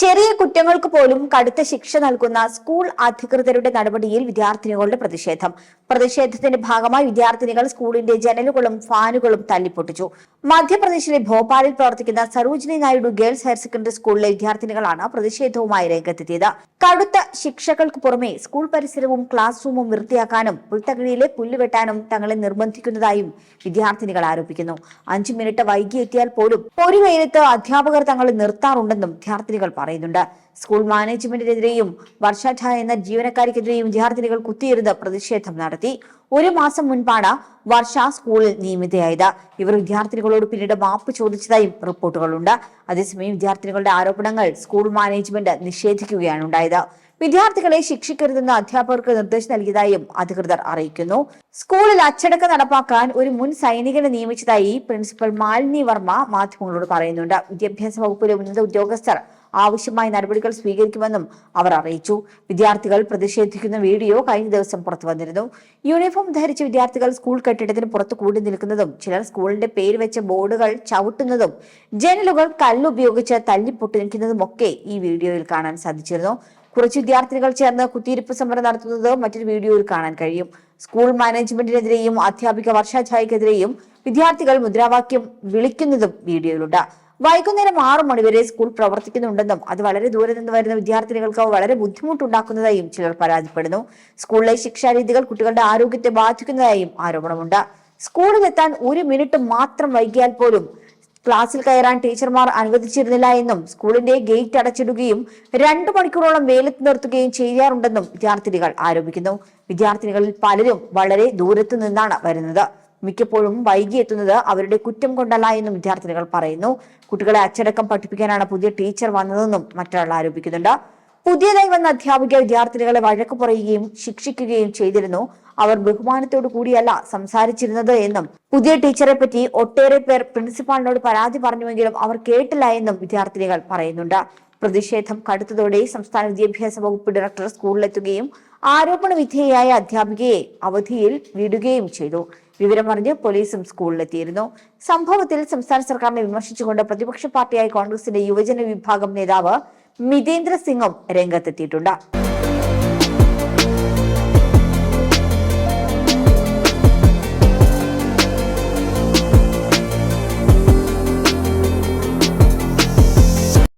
ചെറിയ കുറ്റങ്ങൾക്ക് പോലും കടുത്ത ശിക്ഷ നൽകുന്ന സ്കൂൾ അധികൃതരുടെ നടപടിയിൽ വിദ്യാർത്ഥിനികളുടെ പ്രതിഷേധം. പ്രതിഷേധത്തിന്റെ ഭാഗമായി വിദ്യാർത്ഥിനികൾ സ്കൂളിന്റെ ജനലുകളും ഫാനുകളും തല്ലിപ്പൊട്ടിച്ചു. മധ്യപ്രദേശിലെ ഭോപ്പാലിൽ പ്രവർത്തിക്കുന്ന Sarojini Naidu girls higher secondary സ്കൂളിലെ വിദ്യാർത്ഥിനികളാണ് പ്രതിഷേധവുമായി രംഗത്തെത്തിയത്. കടുത്ത ശിക്ഷകൾക്ക് പുറമെ സ്കൂൾ പരിസരവും ക്ലാസ് റൂമും വൃത്തിയാക്കാനും പുൽത്തകഴിയിലെ പുല്ല് വെട്ടാനും തങ്ങളെ നിർബന്ധിക്കുന്നതായും വിദ്യാർത്ഥിനികൾ ആരോപിക്കുന്നു. അഞ്ചു മിനിറ്റ് വൈകി എത്തിയാൽ പോലും ഒരു വെയിലത്ത് അധ്യാപകർ തങ്ങളെ നിർത്താറുണ്ടെന്നും വിദ്യാർത്ഥിനികൾ പറയുന്നുണ്ട്. സ്കൂൾ മാനേജ്മെന്റിനെതിരെയും വർഷാഠ എന്ന ജീവനക്കാരിക്കെതിരെയും വിദ്യാർത്ഥിനികൾ കുത്തിയിരുന്ന് പ്രതിഷേധം നടത്തി. ഒരു മാസം മുൻപാണ് വർഷ സ്കൂളിൽ നിയമിതയായത്. ഇവർ വിദ്യാർത്ഥികളോട് പിന്നീട് മാപ്പ് ചോദിച്ചതായും റിപ്പോർട്ടുകളുണ്ട്. അതേസമയം വിദ്യാർത്ഥികളുടെ ആരോപണങ്ങൾ സ്കൂൾ മാനേജ്മെന്റ് നിഷേധിക്കുകയാണ് ഉണ്ടായത് വിദ്യാർത്ഥികളെ ശിക്ഷിക്കരുതെന്ന് അധ്യാപകർക്ക് നിർദ്ദേശം നൽകിയതായും അധികൃതർ അറിയിക്കുന്നു. സ്കൂളിൽ അച്ചടക്ക നടപ്പാക്കാൻ ഒരു മുൻ സൈനികനെ നിയമിച്ചതായി പ്രിൻസിപ്പൽ മാലിനി വർമ്മ മാധ്യമങ്ങളോട് പറയുന്നുണ്ട്. വിദ്യാഭ്യാസ വകുപ്പിലെ ഉന്നത ഉദ്യോഗസ്ഥർ ആവശ്യമായ നടപടികൾ സ്വീകരിക്കുമെന്നും അവർ അറിയിച്ചു. വിദ്യാർത്ഥികൾ പ്രതിഷേധിക്കുന്ന വീഡിയോ കഴിഞ്ഞ ദിവസം പുറത്തു വന്നിരുന്നു. യൂണിഫോം ധരിച്ച വിദ്യാർത്ഥികൾ സ്കൂൾ കെട്ടിടത്തിന് പുറത്ത് കൂടി നിൽക്കുന്നതും ചിലർ സ്കൂളിന്റെ പേര് വെച്ച ബോർഡുകൾ ചവിട്ടുന്നതും ജനലുകൾ കല്ലുപയോഗിച്ച് തല്ലിപ്പൊട്ടിക്കുന്നതും ഒക്കെ ഈ വീഡിയോയിൽ കാണാൻ സാധിച്ചിരുന്നു. കുറച്ച് വിദ്യാർത്ഥികൾ ചേർന്ന് കുത്തിയിരിപ്പ് സമരം നടത്തുന്നത് മറ്റൊരു വീഡിയോയിൽ കാണാൻ കഴിയും. സ്കൂൾ മാനേജ്മെന്റിനെതിരെയും അധ്യാപിക വർഷാഛായക്കെതിരെയും വിദ്യാർത്ഥികൾ മുദ്രാവാക്യം വിളിക്കുന്നതും വീഡിയോയിലുണ്ട്. വൈകുന്നേരം ആറു മണിവരെ സ്കൂൾ പ്രവർത്തിക്കുന്നുണ്ടെന്നും അത് വളരെ ദൂരെ നിന്ന് വരുന്ന വിദ്യാർത്ഥിനികൾക്ക് വളരെ ബുദ്ധിമുട്ടുണ്ടാക്കുന്നതായും ചിലർ പരാതിപ്പെടുന്നു. സ്കൂളിലെ ശിക്ഷാരീതികൾ കുട്ടികളുടെ ആരോഗ്യത്തെ ബാധിക്കുന്നതായും ആരോപണമുണ്ട്. സ്കൂളിലെത്താൻ ഒരു മിനിറ്റ് മാത്രം വൈകിയാൽ പോലും ക്ലാസ്സിൽ കയറാൻ ടീച്ചർമാർ അനുവദിച്ചിരുന്നില്ല എന്നും സ്കൂളിന്റെ ഗേറ്റ് അടച്ചിടുകയും രണ്ടു മണിക്കൂറോളം വെയിലത്ത് നിർത്തുകയും ചെയ്യാറുണ്ടെന്നും വിദ്യാർത്ഥിനികൾ ആരോപിക്കുന്നു. വിദ്യാർത്ഥിനികളിൽ പലരും വളരെ ദൂരത്തു നിന്നാണ് വരുന്നത്. മിക്കപ്പോഴും വൈകി എത്തുന്നത് അവരുടെ കുറ്റം കൊണ്ടല്ല എന്നും വിദ്യാർത്ഥിനികൾ പറയുന്നു. കുട്ടികളെ അച്ചടക്കം പഠിപ്പിക്കാനാണ് പുതിയ ടീച്ചർ വന്നതെന്നും മറ്റൊരാൾ ആരോപിക്കുന്നുണ്ട്. പുതിയതായി വന്ന അധ്യാപിക വിദ്യാർത്ഥിനികളെ വഴക്ക് പറയുകയും ശിക്ഷിക്കുകയും ചെയ്തിരുന്നു. അവർ ബഹുമാനത്തോടു കൂടിയല്ല സംസാരിച്ചിരുന്നത് എന്നും പുതിയ ടീച്ചറെ പറ്റി ഒട്ടേറെ പേർ പ്രിൻസിപ്പാളിനോട് പരാതി പറഞ്ഞുവെങ്കിലും അവർ കേട്ടില്ല എന്നും വിദ്യാർത്ഥിനികൾ പറയുന്നുണ്ട്. പ്രതിഷേധം കടുത്തതോടെ സംസ്ഥാന വിദ്യാഭ്യാസ വകുപ്പ് ഡയറക്ടർ സ്കൂളിലെത്തുകയും ആരോപണ വിധേയയായ അധ്യാപികയെ അവധിയിൽ വിടുകയും ചെയ്തു. വിവരമറിഞ്ഞ് പോലീസും സ്കൂളിലെത്തിയിരുന്നു. സംഭവത്തിൽ സംസ്ഥാന സർക്കാരിനെ വിമർശിച്ചുകൊണ്ട് പ്രതിപക്ഷ പാർട്ടിയായ കോൺഗ്രസിന്റെ യുവജന വിഭാഗം നേതാവ് മിതേന്ദ്ര സിംഗും രംഗത്തെത്തിയിട്ടുണ്ട്.